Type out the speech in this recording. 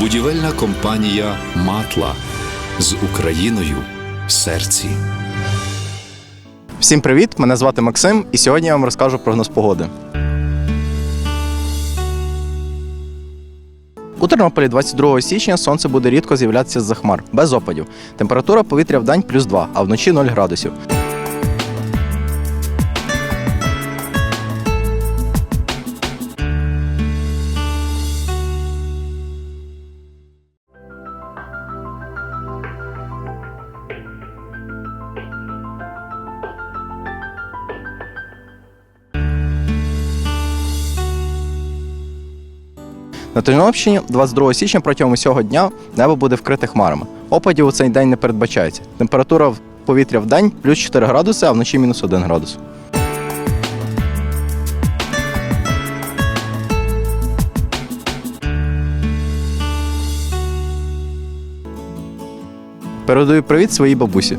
Будівельна компанія Матла з Україною в серці. Всім привіт! Мене звати Максим, і сьогодні я вам розкажу прогноз погоди. У Тернополі 22 січня сонце буде рідко з'являтися з-за хмар, без опадів. Температура повітря в день плюс 2, а вночі 0 градусів. На Тернопільщині 22 січня протягом усього дня небо буде вкрите хмарами. Опадів у цей день не передбачається. Температура повітря в день плюс 4 градуси, а вночі мінус 1 градус. Передаю привіт своїй бабусі.